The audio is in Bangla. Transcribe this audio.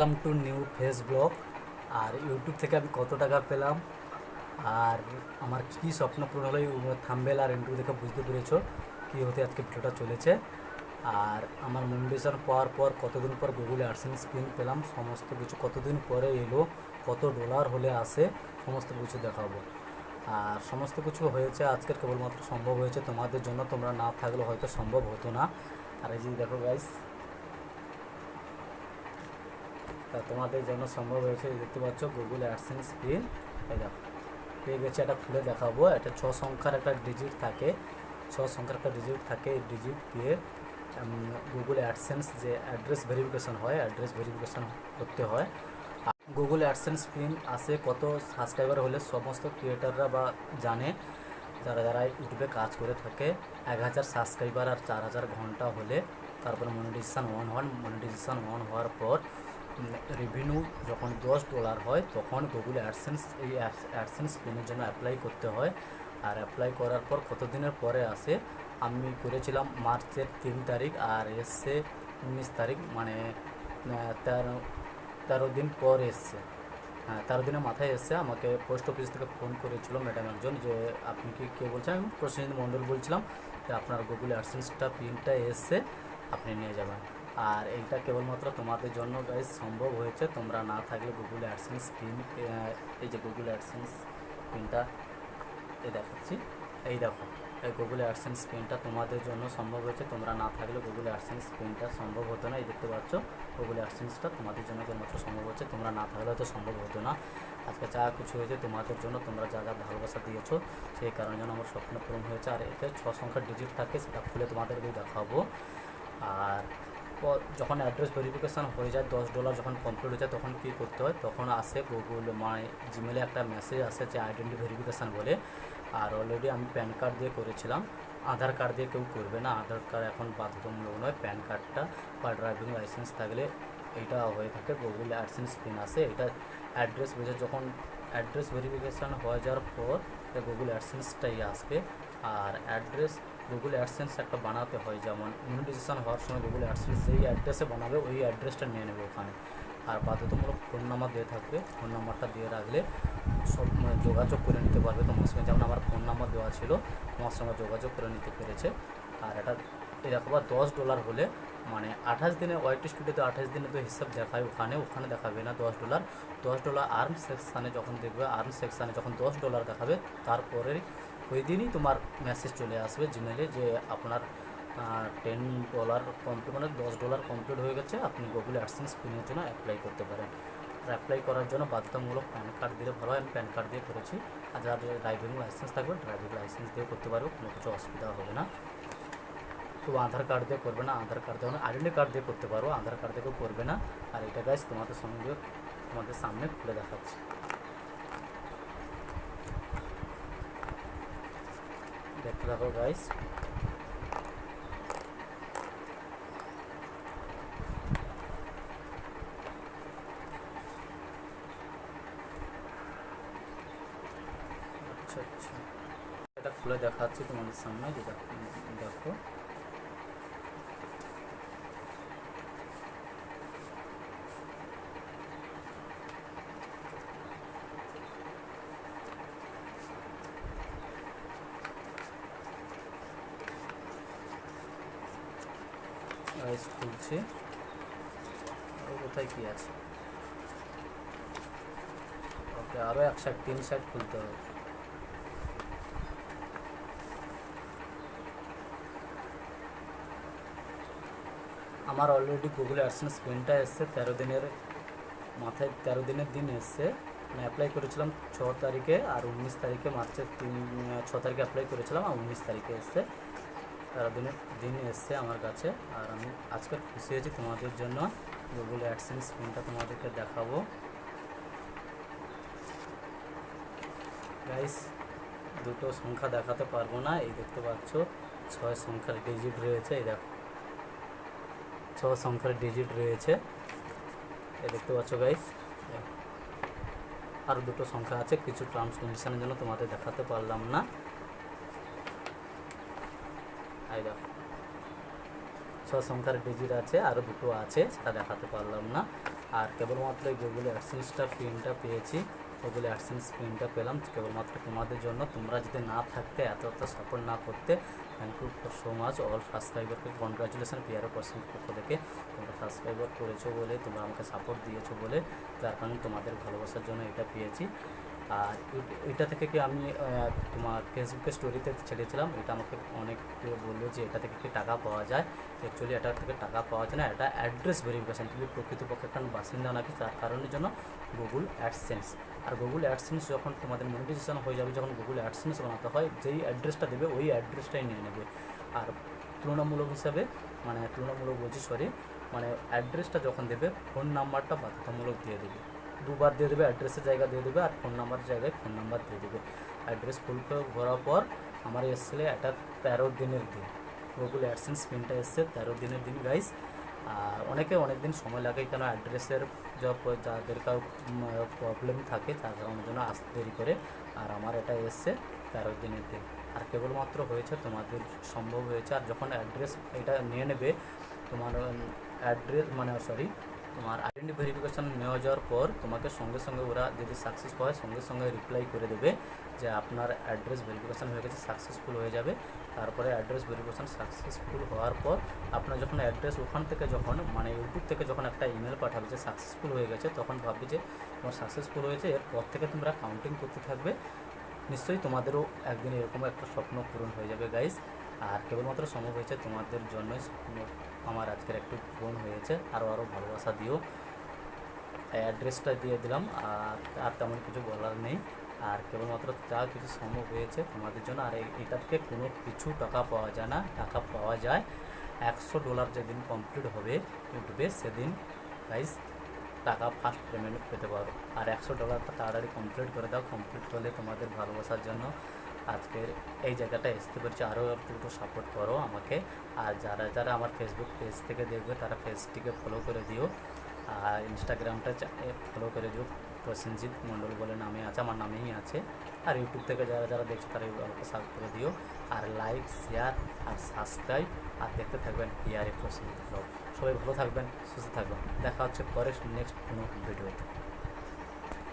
Welcome to new face blog R YouTube থেকে আমি কত টাকা পেলাম? আর আমার কী স্বপ্ন পূরণ হলো থাম্বেল আর ইন্টু দেখে বুঝতে পেরেছ কী হতে আজকে ভিডিওটা চলেছে। আর আমার মনিটেশন পাওয়ার পর কতদিন পর গুগলে আর্সেন স্পিন পেলাম, সমস্ত কিছু কতদিন পরে এলো, কত ডলার হলে আসে, সমস্ত কিছু দেখাবো। আর সমস্ত কিছু হয়েছে, আজকের কেবলমাত্র সম্ভব হয়েছে তোমাদের জন্য, তোমরা না থাকলে হয়তো সম্ভব হতো না। আর এই যে দেখো গাইস তা তোমাদের জন্য সম্ভব হয়েছে দেখতে পাচ্ছ গুগল অ্যাডসেন্স স্ক্রিন এই দেখো, পেয়ে গেছে, এটা খুলে দেখাবো। এটা ছ সংখ্যার একটা ডিজিট থাকে, ছ সংখ্যার একটা ডিজিট থাকে। এই ডিজিট দিয়ে গুগল অ্যাডসেন্স যে অ্যাড্রেস ভেরিফিকেশন হয় অ্যাড্রেস ভেরিফিকেশন করতে হয়। গুগল অ্যাডসেন্স পিন আসে কত সাবস্ক্রাইবার হলে সমস্ত ক্রিয়েটাররা বা জানে, যারা যারা ইউটিউবে কাজ করে থাকে, এক হাজার সাবস্ক্রাইবার আর চার হাজার ঘণ্টা হলে, তারপরে মনিটাইজেশান অন হন মনিটাইজেশান অন হওয়ার পর রেভিনিউ যখন দশ ডলার হয়, তখন গুগল অ্যাডসেন্স এই অ্যাডসেন্স পিনের জন্য অ্যাপ্লাই করতে হয়। আর অ্যাপ্লাই করার পর কত দিনের পরে আসে? আমি করেছিলাম মার্চের তিন তারিখ আর এসছে উনিশ তারিখ মানে তেরো তেরো দিন পর এসছে। হ্যাঁ তেরো দিনের মাথায় এসছে। আমাকে পোস্ট অফিস থেকে ফোন করেছিল ম্যাডাম একজন যে, আপনি কি, কে বলছেন? আমি প্রসেনজিৎ মণ্ডল বলছিলাম যে, আপনার গুগল অ্যাডসেন্সটা পিনটা এসছে, আপনি নিয়ে যাবেন। আর এইটা কেবলমাত্র তোমাদের জন্য গাইজ সম্ভব হয়েছে। তোমরা না থাকলে গুগল অ্যাডসেন্স পিন এই যে গুগল অ্যাডসেন্স পিনটা এই দেখাচ্ছি। এই দেখো, এই গুগল অ্যাডসেন্স পিনটা তোমাদের জন্য সম্ভব হয়েছে। তোমরা না থাকলে গুগল অ্যাডসেন্স পিনটা সম্ভব হতো না। এই দেখতে পাচ্ছ গুগল অ্যাডসেন্সটা তোমাদের জন্য কেবলমাত্র সম্ভব হচ্ছে। তোমরা না থাকলে হয়তো সম্ভব হতো না। আজকে যা কিছু হয়েছে তোমাদের জন্য তোমরা যা যা ভালোবাসা দিয়েছ, সেই কারণে যেন আমার স্বপ্ন পূরণ হয়েছে। আর এতে ছ সংখ্যার ডিজিট থাকে, সেটা খুলে তোমাদেরকে দেখাবো। আর যখন অ্যাড্রেস ভেরিফিকেশান হয়ে যায়, দশ ডলার যখন কমপ্লিট হয়ে যায়, তখন কী করতে হয়? তখন আসে গুগল মাই জিমেলে একটা মেসেজ আসে যে আইডেন্টি ভেরিফিকেশান বলে। আর অলরেডি আমি প্যান কার্ড দিয়ে করেছিলাম। আধার কার্ড দিয়ে কেউ করবে না। আধার কার্ড এখন বাধ্যতামূলক নয়। প্যান কার্ডটা বা ড্রাইভিং লাইসেন্স থাকলে এইটা হয়ে থাকে গুগল অ্যাডসেন্স পিন আসে। এটা অ্যাড্রেস বোঝে যখন অ্যাড্রেস ভেরিফিকেশান হয়ে যাওয়ার পর গুগল অ্যাডসেন্সটাই আসবে। আর অ্যাড্রেস গুগল অ্যাডসেন্স একটা বানাতে হয়, যেমন মনিটাইজেশন হওয়ার সময় গুগল অ্যাডসেন্স যেই অ্যাড্রেসে বানাবে, ওই অ্যাড্রেসটা নিয়ে নেবে ওখানে। আর বাধ্যতামূলক ফোন নাম্বার দিয়ে থাকবে ফোন নাম্বারটা দিয়ে রাখলে সব মানে যোগাযোগ করে নিতে পারবে। তোমার সঙ্গে যেমন আমার ফোন নাম্বার দেওয়া ছিল তোমার সঙ্গে যোগাযোগ করে নিতে পেরেছে। আর এটা এরকম দশ ডলার হলে মানে আঠাশ দিনে ওয়াইটি স্টুডিওতে আঠাশ দিনে তো হিসাব দেখায়, ওখানে ওখানে দেখাবে না দশ ডলার দশ ডলার আর্ম সেকশানে যখন দেখবে আর্ম সেকশানে যখন দশ ডলার দেখাবে তারপরে ওই দিনই তোমার মেসেজ চলে আসবে জিমেলে যে আপনার টেন ডলার কমপ্লিট মানে দশ ডলার কমপ্লিট হয়ে গেছে। আপনি গুগল অ্যাডসেন্স পিনের জন্য অ্যাপ্লাই করতে পারেন। আর অ্যাপ্লাই করার জন্য বাধ্যতামূলক প্যান কার্ড দিলে ভালো আমি প্যান কার্ড দিয়ে করেছি। আর যার ড্রাইভিং লাইসেন্স থাকবে ড্রাইভিং লাইসেন্স দিয়ে করতে পারবে, কোনো কিছু অসুবিধা হবে না। তো আধার কার্ড দিয়ে করবে না। আধার কার্ড দিয়ে আইডেন্টি কার্ড দিয়ে করতে পারো। আধার কার্ড দিয়েও করবে না। আর এটা গাছ তোমাদের সঙ্গে তোমাদের সামনে খুলে দেখাচ্ছি। থাকো গাইস আচ্ছা আচ্ছা। এটা খুলে দেখাচ্ছি তোমাদের সামনে যেটা দেখো। গাইস খুলছে কোথায় কি আছে? ওকে আরও এক সাইড তিন সাইড খুলতে হবে। আমার অলরেডি গুগল অ্যাডসেন্স পেনটা এসছে, তেরো দিনের, মাথায় তেরো দিনের দিন এসছে। আমি অ্যাপ্লাই করেছিলাম ছ তারিখে আর উনিশ তারিখে, মার্চের তিন ছ তারিখে অ্যাপ্লাই করেছিলাম আর উনিশ তারিখে এসছে। তেরো দিনের দিন এসছে আমার কাছে। আর আমি আজকে খুশি হয়েছি তোমাদের জন্য। গুগল অ্যাডসেন্স পেনটা তোমাদেরকে দেখাবো। গাইস দুটো সংখ্যা দেখাতে পারব না। এই দেখতে পাচ্ছ, ছয় সংখ্যার ডিজিট রয়েছে। এই দেখো ছ সংখ্যার ডিজিট রয়েছে। এই দেখতে পাচ্ছ গাইস আর দুটো সংখ্যা আছে। কিছু টার্মস কন্ডিশনের জন্য তোমাদের দেখাতে পারলাম না। এই দেখো ছ সংখ্যার ডিজিট আছে আরও দুটো আছে, সেটা দেখাতে পারলাম না। আর কেবলমাত্র গুগল অ্যাডসেন্সটা প্রিন্টটা পেয়েছি। গুগল অ্যাডসেন্স প্রিন্টটা পেলাম, কেবলমাত্র তোমাদের জন্য। তোমরা যদি না থাকতে, এত এত সাপোর্ট না করতে thank you so much all সাবস্ক্রাইবারকে congratulation পিয়ারো পার্সেন্ট পক্ষ থেকে তোমরা সাবস্ক্রাইবার করেছ বলে, তোমরা আমাকে সাপোর্ট দিয়েছ বলে, যার কারণে তোমাদের ভালোবাসার জন্য এটা পেয়েছি। আর এটা থেকে কি আমি তোমার ফেসবুকে স্টোরিতে ছেড়েছিলাম, এটা আমাকে অনেক কেউ বলল যে এটা থেকে কি টাকা পাওয়া যায়। অ্যাকচুয়ালি এটা থেকে টাকা পাওয়া যায় না, এটা অ্যাড্রেস ভেরিফিকেশান তুমি প্রকৃতপক্ষে একটা বাসিন্দা নাকি, তার কারণের জন্য গুগল অ্যাডসেন্স আর গুগল অ্যাডসেন্স যখন তোমাদের মনিটাইজেশন হয়ে যাবে, যখন গুগল অ্যাডসেন্স বানাতে হয়, যেই অ্যাড্রেসটা দেবে, ওই অ্যাড্রেসটাই নিয়ে নেবে। আর তুলনামূলক হিসাবে মানে তুলনামূলক বলছি সরি মানে অ্যাড্রেসটা যখন দেবে ফোন নাম্বারটা বাধ্যতামূলক দিয়ে দেবে। দুবার দিয়ে দেবে অ্যাড্রেসের জায়গা দিয়ে দেবে আর ফোন নাম্বার জায়গায় ফোন নাম্বার দিয়ে দেবে। অ্যাড্রেস ফুল ভরার পর আমার এসেছিল এটা তেরো দিনের দিন। গুগল অ্যাডসেন্স পিনটা এসছে তেরো দিনের দিন গাইস আর অনেকে অনেক দিন সময় লাগে কেন অ্যাড্রেসের যাদের কারও প্রবলেম থাকে তার কারণের জন্য আসতে দেরি করে। আর আমার এটা এসছে তেরো দিনের দিন। আর কেবলমাত্র হয়েছে তোমাদের, সম্ভব হয়েছে। আর যখন অ্যাড্রেস এটা নিয়ে নেবে, তোমার অ্যাড্রেস মানে সরি তোমার আইডেন্টি ভেরিফিকেশান নেওয়া যাওয়ার পর তোমাকে সঙ্গে সঙ্গে ওরা যদি সাকসেস হয়, সঙ্গে সঙ্গে রিপ্লাই করে দেবে যে আপনার অ্যাড্রেস ভেরিফিকেশান হয়ে গেছে সাকসেসফুল হয়ে যাবে। তারপরে অ্যাড্রেস ভেরিফিকেশান সাকসেসফুল হওয়ার পর আপনার যখন অ্যাড্রেস ওখান থেকে যখন মানে ইউটিউব থেকে যখন একটা ইমেল পাঠাবে যে সাকসেসফুল হয়ে গেছে, তখন ভাববে যে তোমার সাকসেসফুল হয়েছে, এরপর থেকে তোমরা কাউন্টিং করতে থাকবে। নিশ্চয়ই তোমাদেরও একদিন এরকম একটা স্বপ্ন পূরণ হয়ে যাবে গাইস আর কেবলমাত্র সম্ভব হয়েছে তোমাদের জন্যই। আমার আজকের একটু ফোন হয়েছে আরও আরও ভালোবাসা দিও। অ্যাড্রেসটা দিয়ে দিলাম, আর আর তেমন কিছু বলার নেই। আর কেবলমাত্র যা কিছু সম্ভব হয়েছে তোমাদের জন্য, আর এটা থেকে কোনো কিছু টাকা পাওয়া যায় না, টাকা পাওয়া যায়। একশো ডলার যেদিন কমপ্লিট হবে, উঠবে সেদিন গাইস টাকা ফার্স্ট পেমেন্ট পেতে পারো। আর একশো ডলারটা তাড়াতাড়ি কমপ্লিট করে দাও কমপ্লিট করলে তোমাদের ভালোবাসার জন্য আজকের এই জায়গাটা আসতে পেরেছি। আরও একটু সাপোর্ট করো আমাকে। আর যারা যারা আমার ফেসবুক পেজ থেকে দেখবে, তারা পেজটিকে ফলো করে দিও। আর ইনস্টাগ্রামটা ফলো করে দিও। প্রসেনজিৎ মণ্ডল বলে নামে আছে, আমার নামেই আছে। আর ইউটিউব থেকে যারা যারা দেখছ, তারা আমাকে সার্চ করে দিও। আর লাইক শেয়ার আর সাবস্ক্রাইব আর দেখতে থাকবেন পিআরএ প্রসেনজিৎ ব্লগ সবাই ভালো থাকবেন, সুস্থ থাকবেন। দেখা হচ্ছে পরে নেক্সট কোনো ভিডিওতে